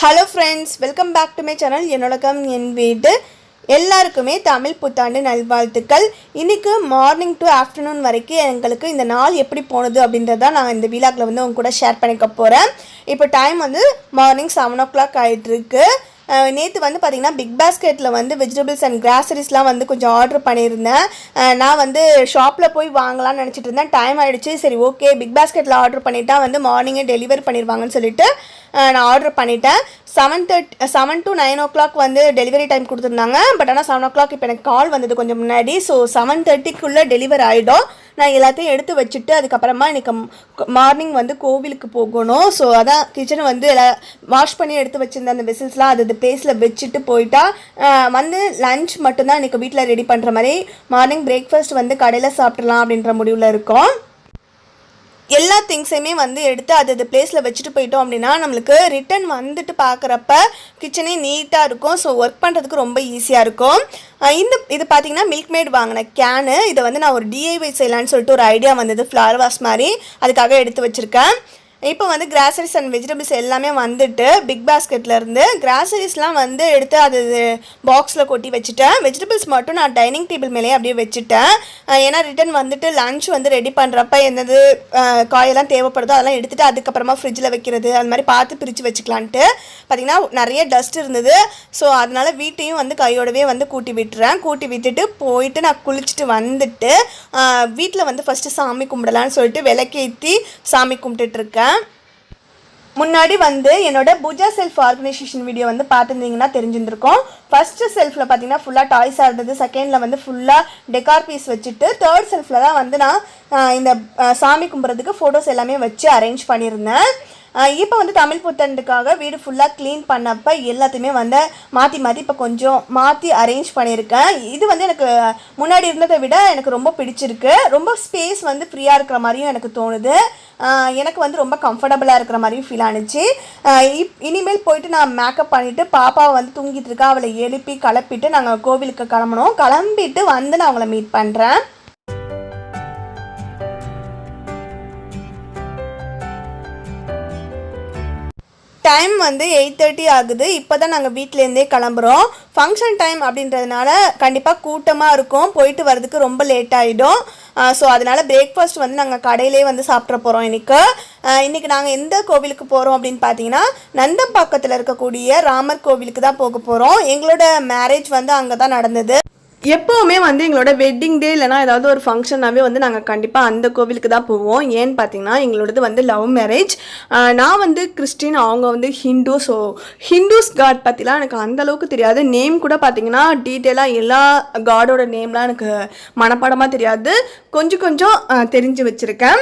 Hello friends welcome back to my channel என்னோடக்கம் என் வீடு. எல்லாருக்குமே தமிழ் புத்தாண்டு நல்வாழ்த்துக்கள். இன்றைக்கு மார்னிங் டு ஆஃப்டர்நூன் வரைக்கும் எங்களுக்கு இந்த நாள் எப்படி போனது அப்படின்றத நான் இந்த வீலாக்ல வந்து உங்க கூட ஷேர் பண்ணிக்க போகிறேன் இப்போ டைம் வந்து மார்னிங் செவன் ஓ கிளாக் ஆகிட்டுருக்கு நேற்று வந்து பார்த்திங்கன்னா பிக் பாஸ்கெட்டில் வந்து வெஜிடபிள்ஸ் அண்ட் கிராசரிஸ்லாம் வந்து கொஞ்சம் ஆர்டர் பண்ணியிருந்தேன். நான் வந்து ஷாப்பில் போய் வாங்கலாம்னு நினச்சிட்டு இருந்தேன். டைம் ஆகிடுச்சு சரி ஓகே பிக் பாஸ்கெட்டில் ஆர்டர் பண்ணிட்டா வந்து மார்னிங்கே டெலிவரி பண்ணிடுவாங்கன்னு சொல்லிட்டு நான் ஆர்டர் பண்ணிட்டேன். Seven third seven to nine o'clock வந்து டெலிவரி டைம் கொடுத்துருந்தாங்க. பட் ஆனால் செவன் ஓ கிளாக் இப்போ எனக்கு கால் வந்தது கொஞ்சம் முன்னாடி. ஸோ செவன் தேர்ட்டிக்குள்ளே டெலிவரி ஆகிடும் நான் எல்லாத்தையும் எடுத்து வச்சுட்டு அதுக்கப்புறமா எனக்கு மார்னிங் வந்து கோவிலுக்கு போகணும். ஸோ அதான் கிச்சனை வந்து எல்லா வாஷ் பண்ணி எடுத்து வச்சுருந்த அந்த விசில்ஸ்லாம் அது அது பிளேஸில் வச்சுட்டு போயிட்டா. வந்து லஞ்ச் மட்டும்தான் எனக்கு வீட்டில் ரெடி பண்ணுற மாதிரி. மார்னிங் பிரேக்ஃபாஸ்ட் வந்து கடையில் சாப்பிட்றலாம் அப்படின்ற முடிவில் இருக்கோம். எல்லா திங்ஸையுமே வந்து எடுத்து அது அது பிளேஸில் வச்சுட்டு போயிட்டோம் அப்படின்னா நம்மளுக்கு ரிட்டன் வந்துட்டு பார்க்குறப்ப கிச்சனே நீட்டாக இருக்கும். ஸோ ஒர்க் பண்ணுறதுக்கு ரொம்ப ஈஸியாக இருக்கும். இந்த இது பார்த்தீங்கன்னா மில்க் மேட் வாங்கின கேனு இதை வந்து நான் ஒரு டிஐஒய் செய்யலான்னு சொல்லிட்டு ஒரு ஐடியா வந்தது ஃப்ளவர் வாஷ் மாதிரி. அதுக்காக எடுத்து வச்சுருக்கேன். இப்போ வந்து கிராசரிஸ் அண்ட் வெஜிடபிள்ஸ் எல்லாமே வந்துட்டு பிக் பாஸ்கெட்லேருந்து கிராசரிஸ்லாம் வந்து எடுத்து அது பாக்ஸில் கொட்டி வச்சுட்டேன். வெஜிடபிள்ஸ் மட்டும் நான் டைனிங் டேபிள் மேலேயே அப்படியே வச்சுட்டேன். ஏன்னா ரிட்டன் வந்துட்டு லஞ்ச் வந்து ரெடி பண்ணுறப்ப என்னது காயெல்லாம் தேவைப்படுதோ அதெல்லாம் எடுத்துட்டு அதுக்கப்புறமா ஃப்ரிட்ஜில் வைக்கிறது அது மாதிரி பார்த்து பிரித்து வச்சுக்கலான்ட்டு. பார்த்திங்கன்னா நிறைய டஸ்ட் இருந்தது. ஸோ அதனால வீட்டையும் வந்து கையோடவே வந்து கூட்டி விட்டுறேன். கூட்டி விட்டுட்டு போயிட்டு நான் குளிச்சுட்டு வந்துட்டு வீட்டில் வந்து ஃபஸ்ட்டு சாமி கும்பிடலான்னு சொல்லிட்டு விளக்கேற்றி சாமி கும்பிட்டுட்ருக்கேன் முன்னாடி வந்து என்னோட புஜா செல்ஃப் ஆர்கனைசேஷன் வீடியோ வந்து பார்த்துருந்தீங்கன்னா தெரிஞ்சிருந்திருக்கும். ஃபர்ஸ்ட் செல்ஃபில் பார்த்தீங்கன்னா ஃபுல்லாக டாய்ஸாக இருந்தது. செகண்டில் வந்து ஃபுல்லாக டெக்கார் பீஸ் வச்சுட்டு தேர்ட் செல்ஃபில் தான் வந்து நான் இந்த சாமி கும்பிட்றதுக்கு ஃபோட்டோஸ் எல்லாமே வச்சு அரேஞ்ச் பண்ணியிருந்தேன். இப்போ வந்து தமிழ் புத்தாண்டுக்காக வீடு ஃபுல்லாக க்ளீன் பண்ணப்போ எல்லாத்தையுமே வந்து மாற்றி மாற்றி இப்போ கொஞ்சம் மாற்றி அரேஞ்ச் பண்ணியிருக்கேன். இது வந்து எனக்கு முன்னாடி இருந்ததை விட எனக்கு ரொம்ப பிடிச்சிருக்கு. ரொம்ப ஸ்பேஸ் வந்து ஃப்ரீயாக இருக்கிற மாதிரியும் எனக்கு தோணுது. எனக்கு வந்து ரொம்ப கம்ஃபர்டபுளாக இருக்கிற மாதிரியும் ஃபீல் ஆனுச்சு. இப் இனிமேல் போயிட்டு நான் மேக்கப் பண்ணிவிட்டு பாப்பாவை வந்து தூங்கிட்டு இருக்கா அவளை எழுப்பி கிளப்பிட்டு நாங்கள் கோவிலுக்கு கிளம்பணும் கிளம்பிட்டு வந்து நான் அவங்கள மீட் பண்ணுறேன் டைம் வந்து எயிட் தேர்ட்டி ஆகுது. இப்போ தான் நாங்கள் வீட்டிலேருந்தே கிளம்புறோம். ஃபங்க்ஷன் டைம் அப்படின்றதுனால கண்டிப்பாக கூட்டமாக இருக்கும். போயிட்டு வரதுக்கு ரொம்ப லேட் ஆகிடும் ஸோ அதனால் பிரேக்ஃபாஸ்ட் வந்து நாங்கள் கடையிலே வந்து சாப்பிட்ற போகிறோம் இன்றைக்கு இன்றைக்கி நாங்கள் எந்த கோவிலுக்கு போகிறோம் அப்படின்னு பார்த்தீங்கன்னா நந்தம்பாக்கத்தில் இருக்கக்கூடிய ராமர் கோவிலுக்கு தான் போக போகிறோம் எங்களோட மேரேஜ் வந்து அங்கே தான் நடந்தது. எப்போவுமே வந்து எங்களோட வெட்டிங் டே இல்லைனா ஏதாவது ஒரு ஃபங்க்ஷன்னாவே வந்து நாங்கள் கண்டிப்பாக அந்த கோவிலுக்கு தான் போவோம். ஏன்னு பார்த்தீங்கன்னா எங்களோடது வந்து லவ் மேரேஜ் நான் வந்து கிறிஸ்டின் அவங்க வந்து ஹிந்து ஸோ ஹிந்துஸ் காட் பற்றிலாம் எனக்கு அந்த அளவுக்கு தெரியாது. நேம் கூட பார்த்தீங்கன்னா டீட்டெயிலாக எல்லா காடோட நேம்லாம் எனக்கு மனப்பாடமாக தெரியாது. கொஞ்சம் கொஞ்சம் தெரிஞ்சு வச்சுருக்கேன்.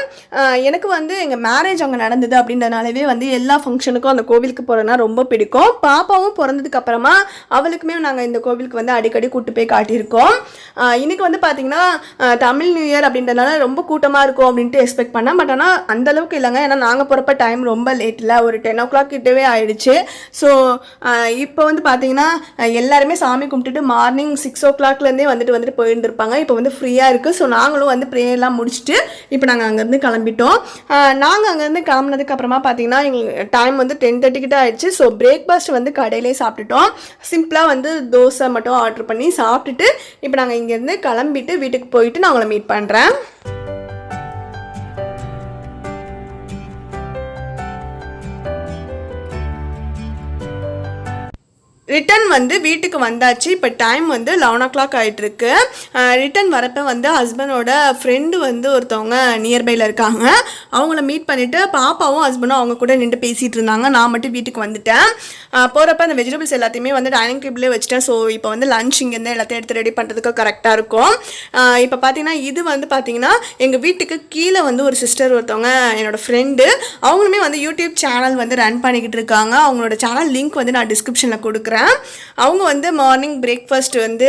எனக்கு வந்து எங்கள் மேரேஜ் அங்கே நடந்தது அப்படின்றனாலவே வந்து எல்லா ஃபங்க்ஷனுக்கும் அந்த கோவிலுக்கு போகிறதுனா ரொம்ப பிடிக்கும். பாப்பாவும் பிறந்ததுக்கு அப்புறமா அவளுக்குமே நாங்கள் இந்த கோவிலுக்கு வந்து அடிக்கடி கூட்டு போய் காட்டியிருக்கோம். இருக்கும். இன்றைக்கி வந்து பார்த்தீங்கன்னா தமிழ் நியூ இயர் அப்படின்றதுனால ரொம்ப கூட்டமாக இருக்கும் அப்படின்ட்டு எக்ஸ்பெக்ட் பண்ணேன். பட் ஆனால் அந்தளவுக்கு இல்லைங்க. ஏன்னா நாங்கள் போகிறப்ப டைம் ரொம்ப லேட்டில் ஒரு டென் ஓ கிளாக் கிட்டவே ஆயிடுச்சு. ஸோ இப்போ வந்து பார்த்தீங்கன்னா எல்லாருமே சாமி கும்பிட்டுட்டு மார்னிங் சிக்ஸ் ஓ கிளாக்லேருந்தே வந்துட்டு வந்துட்டு போயிருந்துருப்பாங்க. இப்போ வந்து ஃப்ரீயாக இருக்குது ஸோ நாங்களும் வந்து ப்ரேயர்லாம் முடிச்சுட்டு இப்போ நாங்கள் அங்கேருந்து கிளம்பிட்டோம். நாங்கள் அங்கேருந்து கிளம்புனதுக்கு அப்புறமா பார்த்தீங்கன்னா எங்களுக்கு டைம் வந்து டென் தேர்ட்டி கிட்ட ஆயிடுச்சு. ஸோ பிரேக்ஃபாஸ்ட் வந்து கடையிலே சாப்பிட்டுட்டோம். சிம்பிளாக வந்து தோசை மட்டும் ஆர்டர் பண்ணி சாப்பிட்டுட்டு இப்போ நாங்கள் இங்கேருந்து கிளம்பிட்டு வீட்டுக்கு போயிட்டு நான் உங்களை மீட் பண்ணுறேன் ரிட்டன் வந்து வீட்டுக்கு வந்தாச்சு. இப்போ டைம் வந்து லெவன் ஓ கிளாக் ஆகிட்டுருக்கு ரிட்டன் வரப்போ வந்து ஹஸ்பண்டோட ஃப்ரெண்டு வந்து ஒருத்தவங்க நியர்பையில் இருக்காங்க. அவங்கள மீட் பண்ணிவிட்டு பாப்பாவும் ஹஸ்பண்டும் அவங்க கூட நின்று பேசிகிட்டு இருந்தாங்க. நான் மட்டும் வீட்டுக்கு வந்துட்டேன். போகிறப்ப அந்த வெஜிடபிள்ஸ் எல்லாத்தையுமே வந்து டைனிங் டேபிளே வச்சுட்டேன். ஸோ இப்போ வந்து லஞ்ச் இங்கேருந்து எல்லாத்தையும் எடுத்து ரெடி பண்ணுறதுக்கு கரெக்டாக இருக்கும். இப்போ பார்த்தீங்கன்னா இது வந்து பார்த்தீங்கன்னா எங்கள் வீட்டுக்கு கீழே வந்து ஒரு சிஸ்டர் ஒருத்தவங்க என்னோட ஃப்ரெண்டு அவங்களுமே வந்து யூடியூப் சேனல் வந்து ரன் பண்ணிக்கிட்டு இருக்காங்க. அவங்களோட சேனல் லிங்க் வந்து நான் டிஸ்கிரிப்ஷனில் கொடுக்குறேன். அவங்க வந்து மார்னிங் பிரேக்ஃபாஸ்ட் வந்து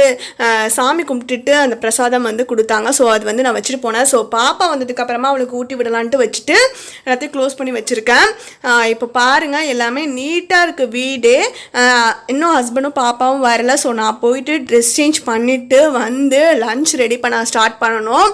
சாமி கும்பிட்டுட்டு அந்த பிரசாதம் வந்து கொடுத்தாங்க. ஸோ அது வந்து நான் வச்சுட்டு போனேன். ஸோ பாப்பா வந்ததுக்கப்புறமா அவளுக்கு ஊட்டி விடலான்ட்டு வச்சுட்டு எல்லாத்தையும் க்ளோஸ் பண்ணி வச்சுருக்கேன். இப்போ பாருங்கள் எல்லாமே நீட்டாக இருக்குது வீடு. இன்னும் ஹஸ்பண்டும் பாப்பாவும் வரல. ஸோ நான் போயிட்டு ட்ரெஸ் சேஞ்ச் பண்ணிவிட்டு வந்து லஞ்ச் ரெடி பண்ண ஸ்டார்ட் பண்ணணும்.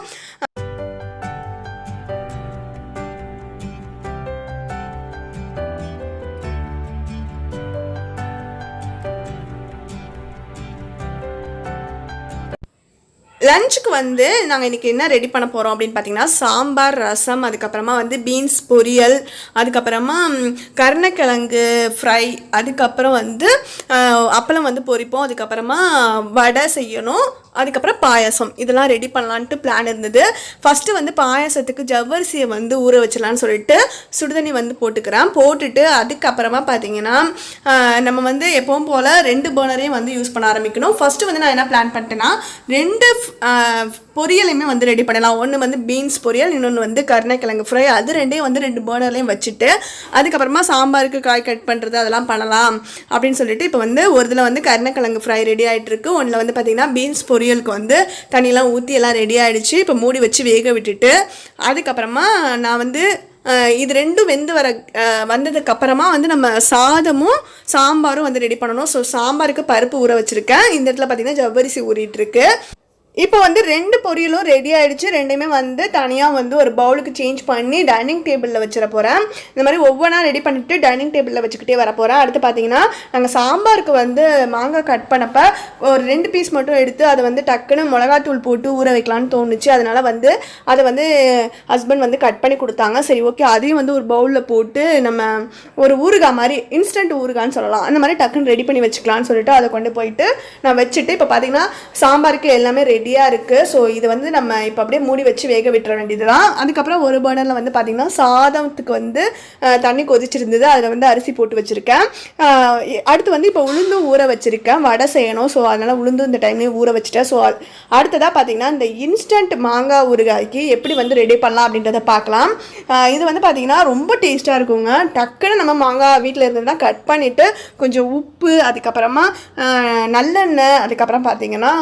லஞ்சுக்கு வந்து நாங்கள் இன்றைக்கி என்ன ரெடி பண்ண போகிறோம் அப்படின்னு பார்த்தீங்கன்னா சாம்பார் ரசம் அதுக்கப்புறமா வந்து பீன்ஸ் பொரியல் அதுக்கப்புறமா கருணக்கிழங்கு ஃப்ரை அதுக்கப்புறம் வந்து அப்பளம் வந்து பொரிப்போம் அதுக்கப்புறமா வடை செய்யணும் அதுக்கப்புறம் பாயசம். இதெல்லாம் ரெடி பண்ணலான்ட்டு பிளான் இருந்தது. ஃபஸ்ட்டு வந்து பாயாசத்துக்கு ஜவ்வரிசியை வந்து ஊற வச்சிடலான்னு சொல்லிட்டு சுடுதண்ணி வந்து போட்டுக்கிறேன். போட்டுட்டு அதுக்கப்புறமா பார்த்தீங்கன்னா நம்ம வந்து எப்பவும் போல் ரெண்டு பர்னரையும் வந்து யூஸ் பண்ண ஆரம்பிக்கணும். ஃபஸ்ட்டு வந்து நான் என்ன பிளான் பண்ணிட்டேன்னா ரெண்டு பொரியலையுமே வந்து ரெடி பண்ணலாம். ஒன்று வந்து பீன்ஸ் பொரியல் இன்னொன்று வந்து கருணக்கிழங்கு ஃப்ரை அது ரெண்டையும் வந்து ரெண்டு பேர்னர்லையும் வச்சுட்டு அதுக்கப்புறமா சாம்பாருக்கு காய் கட் பண்ணுறது அதெல்லாம் பண்ணலாம் அப்படின்னு சொல்லிட்டு இப்போ வந்து ஒரு இதில் வந்து கருணக்கிழங்கு ஃப்ரை ரெடி ஆகிட்டு இருக்கு. ஒன்றில் வந்து பார்த்திங்கன்னா பீன்ஸ் பொரியலுக்கு வந்து தண்ணியெலாம் ஊற்றி எல்லாம் ரெடி ஆகிடுச்சு இப்போ மூடி வச்சு வேக விட்டுட்டு அதுக்கப்புறமா நான் வந்து இது ரெண்டும் வெந்து வர வந்ததுக்கப்புறமா வந்ததுக்கு அப்புறமா வந்து நம்ம சாதமும் சாம்பாரும் வந்து ரெடி பண்ணணும். ஸோ சாம்பாருக்கு பருப்பு ஊற வச்சுருக்கேன். இந்த இடத்துல பார்த்திங்கன்னா ஜவ்வரிசி ஊறிட்டுருக்கு இப்போ வந்து ரெண்டு பொரியலும் ரெடி ஆகிடுச்சு ரெண்டுமே வந்து தனியாக வந்து ஒரு பவுலுக்கு சேஞ்ச் பண்ணி டைனிங் டேபிளில் வச்சிட போகிறேன் இந்த மாதிரி ஒவ்வொன்றா ரெடி பண்ணிட்டு டைனிங் டேபிளில் வச்சுக்கிட்டே வர போகிறேன் அடுத்து பார்த்தீங்கன்னா நாங்கள் சாம்பாருக்கு வந்து மாங்காய் கட் பண்ணப்போ ஒரு ரெண்டு பீஸ் மட்டும் எடுத்து அதை வந்து டக்குன்னு மிளகாத்தூள் போட்டு ஊற வைக்கலான்னு தோணுச்சு. அதனால் வந்து அதை வந்து ஹஸ்பண்ட் வந்து கட் பண்ணி கொடுத்தாங்க. சரி ஓகே அதையும் வந்து ஒரு பவுலில் போட்டு நம்ம ஒரு ஊறுகாய் மாதிரி இன்ஸ்டன்ட் ஊறுகான்னு சொல்லலாம். அந்த மாதிரி டக்குன்னு ரெடி பண்ணி வச்சுக்கலான்னு சொல்லிட்டு அதை கொண்டு போயிட்டு நான் வச்சுட்டு இப்போ பார்த்தீங்கன்னா சாம்பாருக்கு எல்லாமே ரெடி ரெடியாக இருக்குது ஸோ இது வந்து நம்ம இப்போ அப்படியே மூடி வச்சு வேக விட்டுற வேண்டியது தான் அதுக்கப்புறம் ஒரு பர்னரில் வந்து பார்த்திங்கன்னா சாதத்துக்கு வந்து தண்ணி கொதிச்சிருந்தது. அதில் வந்து அரிசி போட்டு வச்சுருக்கேன். அடுத்து வந்து இப்போ உளுந்து ஊற வச்சுருக்கேன். வடை செய்யணும். ஸோ அதனால் உளுந்து இந்த டைம்லேயும் ஊற வச்சுட்டேன். ஸோ அடுத்ததாக பார்த்தீங்கன்னா இந்த இன்ஸ்டன்ட் மாங்காய் ஊறுகாய்க்கு எப்படி வந்து ரெடி பண்ணலாம் அப்படின்றத பார்க்கலாம் இது வந்து பார்த்திங்கன்னா ரொம்ப டேஸ்ட்டாக இருக்குங்க. டக்குன்னு நம்ம மாங்காய் வீட்டில் இருந்து கட் பண்ணிவிட்டு கொஞ்சம் உப்பு அதுக்கப்புறமா நல்லெண்ணெய் அதுக்கப்புறம் பார்த்திங்கன்னா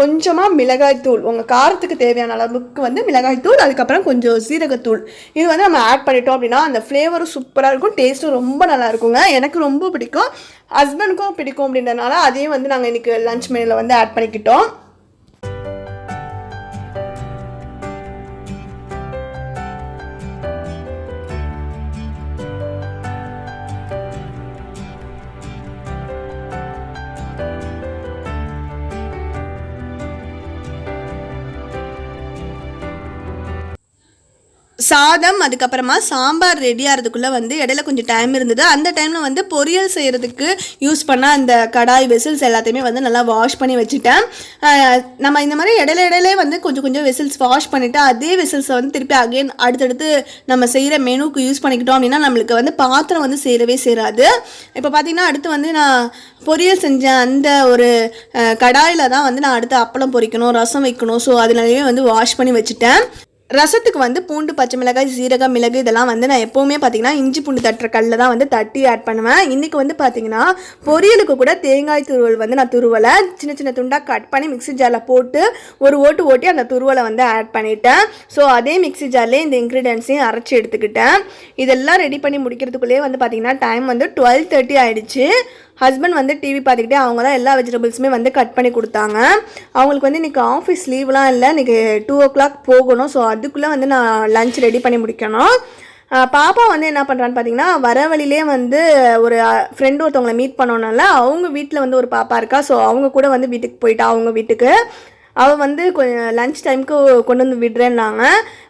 கொஞ்சமாக மிளகாய்த்தூள். உங்கள் காரத்துக்கு தேவையான அளவுக்கு வந்து மிளகாய்த்தூள் அதுக்கப்புறம் கொஞ்சம் சீரகத்தூள். இது வந்து நம்ம ஆட் பண்ணிட்டோம் அப்படின்னா அந்த ஃப்ளேவரும் சூப்பராக இருக்கும் டேஸ்ட்டும் ரொம்ப நல்லா இருக்குங்க. எனக்கு ரொம்ப பிடிக்கும். ஹஸ்பண்டுக்கும் பிடிக்கும் அப்படின்றனால அதையும் வந்து நாங்கள் இன்றைக்கி லஞ்ச் மெனியில் வந்து ஆட் பண்ணிக்கிட்டோம். சாதம் அதுக்கப்புறமா சாம்பார் ரெடி ஆகிறதுக்குள்ளே வந்து இடையில கொஞ்சம் டைம் இருந்தது. அந்த டைமில் வந்து பொரியல் செய்கிறதுக்கு யூஸ் பண்ண அந்த கடாய் வெசில்ஸ் எல்லாத்தையுமே வந்து நல்லா வாஷ் பண்ணி வச்சுட்டேன். நம்ம இந்த மாதிரி இடையில இடையிலே வந்து கொஞ்சம் கொஞ்சம் வெசில்ஸ் வாஷ் பண்ணிவிட்டு அதே வெசில்ஸை வந்து திருப்பி அகைன் அடுத்தடுத்து நம்ம செய்கிற மெனுக்கு யூஸ் பண்ணிக்கிட்டோம் அப்படின்னா நம்மளுக்கு வந்து பாத்திரம் வந்து சேரவே சேராது. இப்போ பார்த்தீங்கன்னா அடுத்து வந்து நான் பொரியல் செஞ்சேன் அந்த ஒரு கடாயில் தான் வந்து நான் அடுத்து அப்பளம் பொரிக்கணும் ரசம் வைக்கணும். ஸோ அதனாலேயே வந்து வாஷ் பண்ணி வச்சுட்டேன். ரசத்துக்கு வந்து பூண்டு பச்சை மிளகாய் சீரகம் மிளகு இதெல்லாம் வந்து நான் எப்போவுமே பார்த்தீங்கன்னா இஞ்சி பூண்டு தட்டுற கல்லில் தான் வந்து தட்டி ஆட் பண்ணுவேன். இன்றைக்கி வந்து பார்த்தீங்கன்னா பொரியலுக்கு கூட தேங்காய் துருவல் வந்து நான் துருவலை. சின்ன சின்ன துண்டாக கட் பண்ணி மிக்ஸி ஜாரில் போட்டு ஒரு ஓட்டு ஓட்டி அந்த துருவலை வந்து ஆட் பண்ணிட்டேன். ஸோ அதே மிக்ஸி ஜார்லேயே இந்த இன்க்ரீடியன்ஸையும் அரைச்சி எடுத்துக்கிட்டேன். இதெல்லாம் ரெடி பண்ணி முடிக்கிறதுக்குள்ளேயே வந்து பார்த்திங்கன்னா டைம் வந்து டுவெல் தேர்ட்டி ஆகிடுச்சு ஹஸ்பண்ட் வந்து டிவி பார்த்துக்கிட்டே அவங்க தான் எல்லா வெஜிடபிள்ஸுமே வந்து கட் பண்ணி கொடுத்தாங்க. அவங்களுக்கு வந்து இன்றைக்கி ஆஃபீஸ் லீவ்லாம் இல்லை. இன்றைக்கி டூ ஓ கிளாக் போகணும். ஸோ அதுக்குள்ளே வந்து நான் லஞ்ச் ரெடி பண்ணி முடிக்கணும். பாப்பா வந்து என்ன பண்ணுறான்னு பார்த்தீங்கன்னா வர வழியிலே வந்து ஒரு ஃப்ரெண்டு ஒருத்தவங்களை மீட் பண்ணோன்னால அவங்க வீட்டில் வந்து ஒரு பாப்பா இருக்கா. ஸோ அவங்க கூட வந்து வீட்டுக்கு போயிட்டா அவங்க வீட்டுக்கு. அவள் வந்து கொஞ்சம் லஞ்ச் டைமுக்கு கொண்டு வந்து விடுறேன்னாங்க.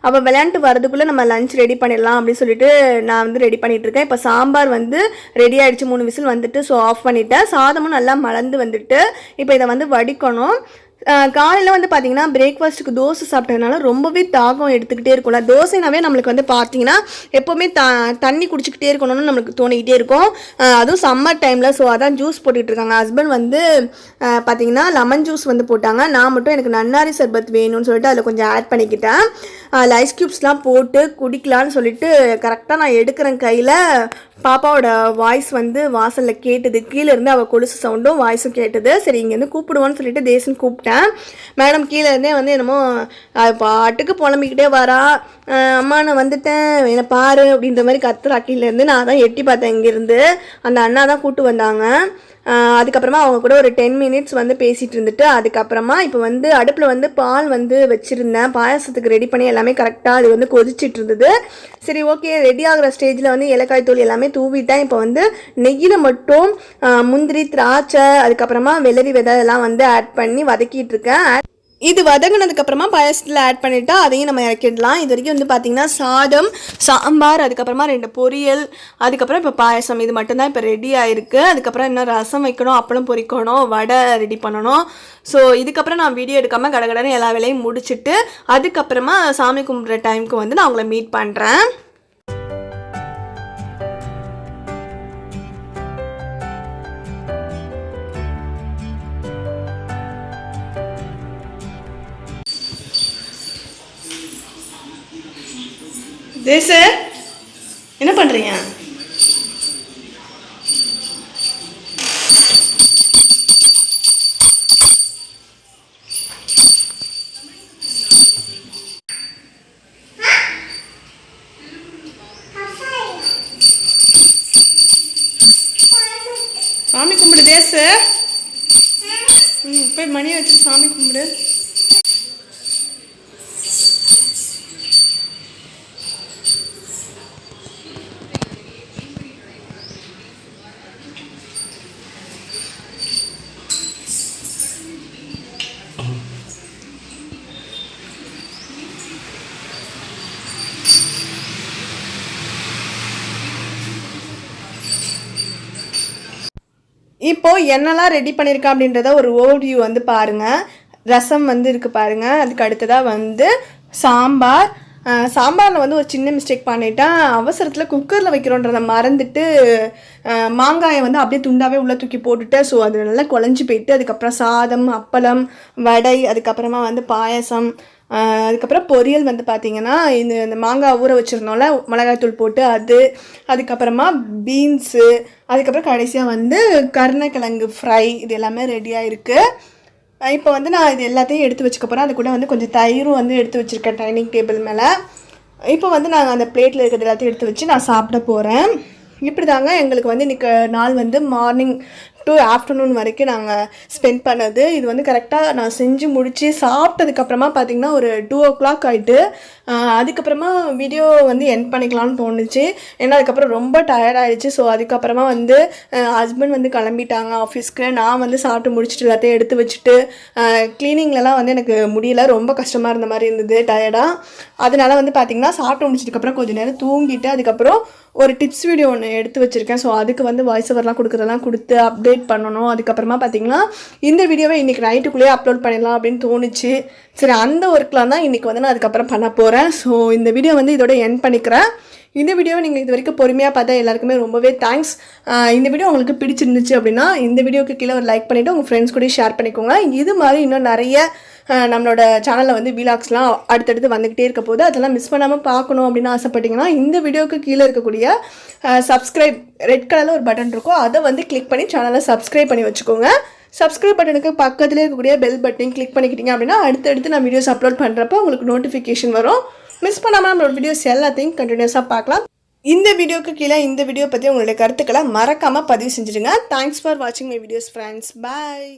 அவள் விளையாண்டு வரதுக்குள்ளே நம்ம லஞ்ச் ரெடி பண்ணிடலாம் அப்படின்னு சொல்லிட்டு நான் வந்து ரெடி பண்ணிட்டு இருக்கேன் இப்போ சாம்பார் வந்து ரெடி ஆகிடுச்சு மூணு விசில் வந்துட்டு ஸோ ஆஃப் பண்ணிட்டேன். சாதமும் நல்லா மலர்ந்து வந்துட்டு இப்போ இதை வந்து வடிக்கணும். காலையில் வந்து பார்த்தீங்கன்னா பிரேக்ஃபாஸ்ட்டுக்கு தோசை சாப்பிட்டதுனால ரொம்பவே தாகம் எடுத்துக்கிட்டே இருக்கும்ல. தோசைனாவே நம்மளுக்கு வந்து பார்த்தீங்கன்னா எப்போவுமே த தண்ணி குடிச்சிக்கிட்டே இருக்கணும்னு நம்மளுக்கு தோணிக்கிட்டே இருக்கும். அதுவும் சம்மர் டைமில் ஸோ அதான் ஜூஸ் போட்டுக்கிட்டு இருக்காங்க. ஹஸ்பண்ட் வந்து பார்த்தீங்கன்னா லெமன் ஜூஸ் வந்து போட்டாங்க. நான் மட்டும் எனக்கு நன்னாரி சர்பத் வேணும்னு சொல்லிட்டு அதில் கொஞ்சம் ஆட் பண்ணிக்கிட்டேன். அதில் ஐஸ் க்யூப்ஸ்லாம் போட்டு குடிக்கலான்னு சொல்லிட்டு கரெக்டாக நான் எடுக்கிறேன் கையில். பாப்பாவோட வாய்ஸ் வந்து வாசலில் கேட்டது. கீழே இருந்து அவள் கொலுசு சவுண்டும் வாய்ஸும் கேட்டது. சரி இங்கேருந்து கூப்பிடுவான்னு சொல்லிட்டு தேசன் கூப்பிட்டேன். மேடம் கீழே இருந்தே வந்து என்னமோ பாட்டுக்கு புலம்பிக்கிட்டே வரா. அம்மா நான் வந்துட்டேன். என்னை பாரு. அப்படின்ற மாதிரி கத்துறா கீழே இருந்து நான் தான் எட்டி பார்த்தேன் இங்கேருந்து. அந்த அண்ணா தான் கூப்பிட்டு வந்தாங்க. அதுக்கப்புறமா அவங்க கூட ஒரு டென் மினிட்ஸ் வந்து பேசிகிட்டு இருந்துட்டு அதுக்கப்புறமா இப்போ வந்து அடுப்பில் வந்து பால் வந்து வச்சுருந்தேன். பாயாசத்துக்கு ரெடி பண்ணி எல்லாமே கரெக்டாக அது வந்து கொதிச்சிட்டு இருந்தது. சரி ஓகே ரெடி ஆகிற ஸ்டேஜில் வந்து ஏலக்காய் தூள் எல்லாமே தூவிட்டேன். இப்போ வந்து நெய்யில் மட்டும் முந்திரி திராட்சை அதுக்கப்புறமா வெள்ளரி விதை எல்லாம் வந்து ஆட் பண்ணி வதக்கிட்டு இருக்கேன். இது வதங்கினதுக்கப்புறமா பாயசத்தில் ஆட் பண்ணிவிட்டு அதையும் நம்ம இறக்கிடலாம். இது வரைக்கும் வந்து பார்த்திங்கன்னா சாதம் சாம்பார் அதுக்கப்புறமா ரெண்டு பொரியல் அதுக்கப்புறம் இப்போ பாயசம். இது மட்டும்தான் இப்போ ரெடி ஆகிருக்கு அதுக்கப்புறம் இன்னும் ரசம் வைக்கணும் அப்பளம் பொரிக்கணும் வடை ரெடி பண்ணணும். ஸோ இதுக்கப்புறம் நான் வீடியோ எடுக்காமல் கடகடன்னு எல்லா வேலையும் முடிச்சுட்டு அதுக்கப்புறமா சாமி கும்பிட்ற டைமுக்கு வந்து நான் உங்களை மீட் பண்ணுறேன் தேச என்ன பண்ணுறீங்க சாமி கும்பிடு தேசு. ம் போய் மணியை வச்சு சாமி கும்பிடு. இப்போது என்னெல்லாம் ரெடி பண்ணியிருக்கேன் அப்படின்றத ஒரு ஓவர்வியூ வந்து பாருங்கள் ரசம் வந்து இருக்குது பாருங்கள் அதுக்கு அடுத்ததாக வந்து சாம்பார். சாம்பாரில் வந்து ஒரு சின்ன மிஸ்டேக் பண்ணிட்டேன் அவசரத்தில் குக்கரில் வைக்கிறோன்றதை மறந்துட்டு மாங்காயை வந்து அப்படியே துண்டாவே உள்ளே தூக்கி போட்டுட்டு ஸோ அது நல்லா குழஞ்சி போயிட்டு அதுக்கப்புறம் சாதம் அப்பளம் வடை அதுக்கப்புறமா வந்து பாயசம் அதுக்கப்புறம் பொரியல் வந்து பார்த்திங்கன்னா இந்த இந்த மாங்காய் ஊற வச்சுருந்தோம்ல மிளகாய்த்தூள் போட்டு அது அதுக்கப்புறமா பீன்ஸு அதுக்கப்புறம் கடைசியாக வந்து கருணக்கிழங்கு ஃப்ரை இது எல்லாமே ரெடியாக இருக்குது இப்போ வந்து நான் இது எல்லாத்தையும் எடுத்து வச்சுக்க போகிறேன் அது கூட வந்து கொஞ்சம் தயிரும் வந்து எடுத்து வச்சுருக்கேன் டைனிங் டேபிள் மேலே. இப்போ வந்து நான் அந்த பிளேட்டில் இருக்கிறது எல்லாத்தையும் எடுத்து வச்சு நான் சாப்பிட போகிறேன் இப்படி தாங்க எங்களுக்கு வந்து இன்றைக்கி நாள் வந்து மார்னிங் டு ஆஃப்டர்நூன் வரைக்கும் நாங்கள் ஸ்பெண்ட் பண்ணது. இது வந்து கரெக்டாக நான் செஞ்சு முடித்து சாப்பிட்டதுக்கப்புறமா பார்த்திங்கன்னா ஒரு டூ ஓ கிளாக் ஆகிட்டு அதுக்கப்புறமா வீடியோ வந்து என் பண்ணிக்கலாம்னு தோணுச்சு. ஏன்னா அதுக்கப்புறம் ரொம்ப டயர்டாகிடுச்சு ஸோ அதுக்கப்புறமா வந்து ஹஸ்பண்ட் வந்து கிளம்பிட்டாங்க ஆஃபீஸ்க்கு நான் வந்து சாப்பிட்டு முடிச்சுட்டு எல்லாத்தையும் எடுத்து வச்சுட்டு க்ளீனிங்லலாம் வந்து எனக்கு முடியல. ரொம்ப கஷ்டமாக இருந்த மாதிரி இருந்தது டயர்டாக அதனால் வந்து பார்த்திங்கன்னா சாப்பிட்டு முடிச்சதுக்கப்புறம் கொஞ்சம் நேரம் தூங்கிட்டு அதுக்கப்புறம் ஒரு டிப்ஸ் வீடியோ ஒன்று எடுத்து வச்சுருக்கேன். ஸோ அதுக்கு வந்து வாய்ஸ் ஓவர்லாம் கொடுக்குறதெல்லாம் கொடுத்து அப்டேட் பண்ணணும். அதுக்கப்புறமா பார்த்திங்கன்னா இந்த வீடியோவை இன்றைக்கி நைட்டுக்குள்ளேயே அப்லோட் பண்ணிடலாம் அப்படின்னு தோணுச்சு. சரி அந்த ஒர்க்லாம் தான் இன்றைக்கி வந்து நான் அதுக்கப்புறம் பண்ண போகிறேன் ஸோ இந்த வீடியோ வந்து இதோட என் பண்ணிக்கிறேன். இந்த வீடியோவை நீங்கள் இது வரைக்கும் பொறுமையாக பார்த்தா எல்லாருக்குமே ரொம்பவே தேங்க்ஸ் இந்த வீடியோ உங்களுக்கு பிடிச்சிருந்துச்சு அப்படின்னா இந்த வீடியோக்கு கீழே ஒரு லைக் பண்ணிவிட்டு உங்கள் ஃப்ரெண்ட்ஸ் கூட ஷேர் பண்ணிக்கோங்க. இது மாதிரி இன்னும் நிறைய நம்மளோட சேனலில் வந்து வீலாக்ஸ்லாம் அடுத்தடுத்து வந்துக்கிட்டே இருக்க போது அதெல்லாம் மிஸ் பண்ணாமல் பார்க்கணும் அப்படின்னு ஆசைப்பட்டீங்கன்னா இந்த வீடியோக்கு கீழே இருக்கக்கூடிய சப்ஸ்கிரைப் ரெட் கலரில் ஒரு பட்டன் இருக்கும் அதை வந்து கிளிக் பண்ணி சேனலை சப்ஸ்கிரைப் பண்ணி வச்சுக்கோங்க. சப்ஸ்கிரைப் பட்டனுக்கு பக்கத்துலேயே இருக்கக்கூடிய பெல் பட்டன் கிளிக் பண்ணிக்கிட்டீங்க அப்படின்னா அடுத்தடுத்து நான் வீடியோஸ் அப்லோட் பண்ணுறப்போ உங்களுக்கு நோட்டிஃபிகேஷன் வரும். மிஸ் பண்ணாமல் நம்மளோட வீடியோஸ் எல்லாத்தையும் கண்டினியூஸாக பார்க்கலாம். இந்த வீடியோக்கு கீழே இந்த வீடியோ பற்றி உங்களுடைய கருத்துக்களை மறக்காமல் பதிவு செஞ்சுடுங்க. தேங்க்ஸ் ஃபார் வாட்சிங் மை வீடியோஸ் ஃப்ரெண்ட்ஸ் பாய்